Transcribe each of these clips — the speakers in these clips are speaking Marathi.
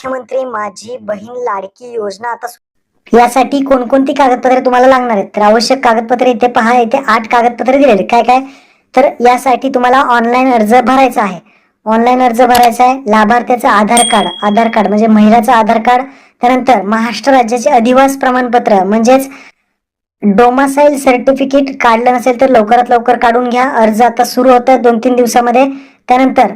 मुख्यमंत्री माझी बहीण लाडकी योजना आता यासाठी कोणकोणती कागदपत्रे तुम्हाला लागणार आहेत? तर आवश्यक कागदपत्रे इथे पहा इथे आठ कागदपत्रे दिलेले काय काय? तर यासाठी तुम्हाला ऑनलाईन अर्ज भरायचा आहे. ऑनलाईन अर्ज भरायचा आहे. लाभार्थ्याचं आधार कार्ड आधार कार्ड म्हणजे महिलाचं आधार कार्ड त्यानंतर महाराष्ट्र राज्याचे अधिवास प्रमाणपत्र म्हणजेच डोमासाईल सर्टिफिकेट काढलं नसेल तर लवकरात लवकर काढून घ्या. अर्ज आता सुरू होतं दोन तीन दिवसामध्ये. त्यानंतर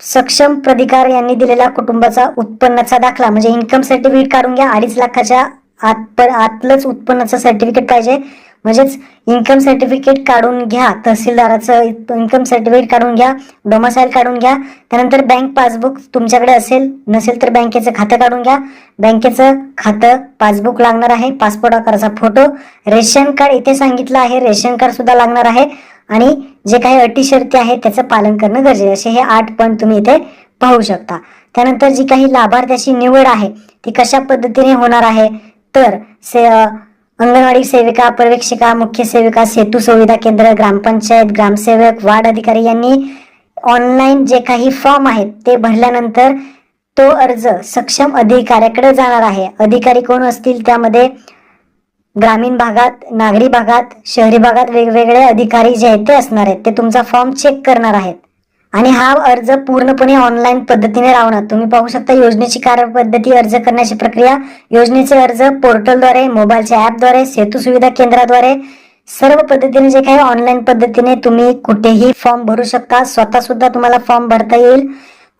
सक्षम प्रधिकार यांनी दिलेला कुटुंबाचा उत्पन्नाचा दाखला म्हणजे इन्कम सर्टिफिकेट काढून घ्या अडीच लाखाच्या आत आतलंच उत्पन्नाचं सर्टिफिकेट पाहिजे. म्हणजेच इन्कम सर्टिफिकेट काढून घ्या तहसीलदाराचं इन्कम सर्टिफिकेट काढून घ्या डोमासाईल काढून घ्या त्यानंतर बँक पासबुक तुमच्याकडे असेल नसेल तर बँकेचं खातं काढून घ्या. बँकेचं खातं पासबुक लागणार आहे पासपोर्ट आकाराचा फोटो रेशन कार्ड इथे सांगितलं आहे रेशन कार्ड सुद्धा लागणार आहे. आणि जे काही अटी शर्ती आहेत त्याचं पालन करणं गरजेचं असे हे आठ पॉईंट तुम्ही इथे पाहू शकता. त्यानंतर जी काही लाभार्थ्याची निवड आहे ती कशा पद्धतीने होणार आहे? तर से अंगणवाडी सेविका पर्यवेक्षिका मुख्य सेविका सेतू सुविधा केंद्र ग्रामपंचायत ग्रामसेवक वार्ड अधिकारी यांनी ऑनलाईन जे काही फॉर्म आहेत ते भरल्यानंतर तो अर्ज सक्षम अधिकाऱ्याकडे जाणार आहे. अधिकारी कोण असतील त्यामध्ये ग्रामीण भागात नागरी भागात शहरी भागात वेगवेगळे अधिकारी जे आहेत ते असणार आहेत. ते तुमचा फॉर्म चेक करणार आहेत. आणि हा अर्ज पूर्णपणे ऑनलाईन पद्धतीने राहणार तुम्ही पाहू शकता योजनेची कार्यपद्धती अर्ज करण्याची प्रक्रिया. योजनेचे अर्ज पोर्टलद्वारे मोबाईलच्या ऍपद्वारे सेतू सुविधा केंद्राद्वारे. सर्व पद्धतीने जे काही ऑनलाईन पद्धतीने तुम्ही कुठेही फॉर्म भरू शकता स्वतः सुद्धा तुम्हाला फॉर्म भरता येईल.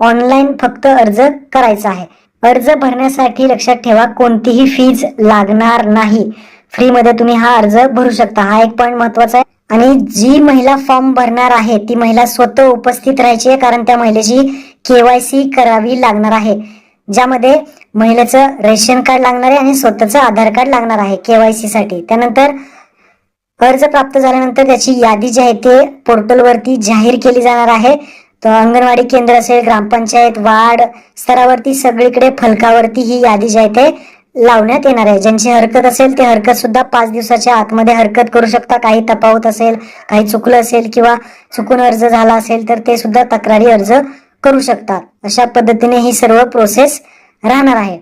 ऑनलाईन फक्त अर्ज करायचा आहे. अर्ज भरण्यासाठी लक्षात ठेवा कोणतीही फीज लागणार नाही. फ्रीमध्ये तुम्ही हा अर्ज भरू शकता. हा एक पॉईंट महत्त्वाचा आहे. आणि जी महिला फॉर्म भरणार आहे ती महिला स्वतः उपस्थित राहायची आहे कारण त्या महिलेची केवायसी करावी लागणार आहे. ज्यामध्ये महिलेचं रेशन कार्ड लागणार आहे आणि स्वतःचं आधार कार्ड लागणार आहे केवायसी साठी. त्यानंतर अर्ज प्राप्त झाल्यानंतर त्याची यादी जी आहे ते पोर्टलवरती जाहीर केली जाणार आहे. तर अंगणवाडी केंद्र असेल ग्रामपंचायत वार्ड स्तरावरती सगळीकडे फलकावरती ही यादी जी आहे ते लावण्यात येणार आहे. ज्यांची हरकत असेल ते हरकत सुद्धा पाच दिवसाच्या आतमध्ये हरकत करू शकता. काही तपावत असेल काही चुकलं असेल किंवा चुकून अर्ज झाला असेल तर ते सुद्धा तक्रारी अर्ज करू शकतात. अशा पद्धतीने ही सर्व प्रोसेस राहणार आहे.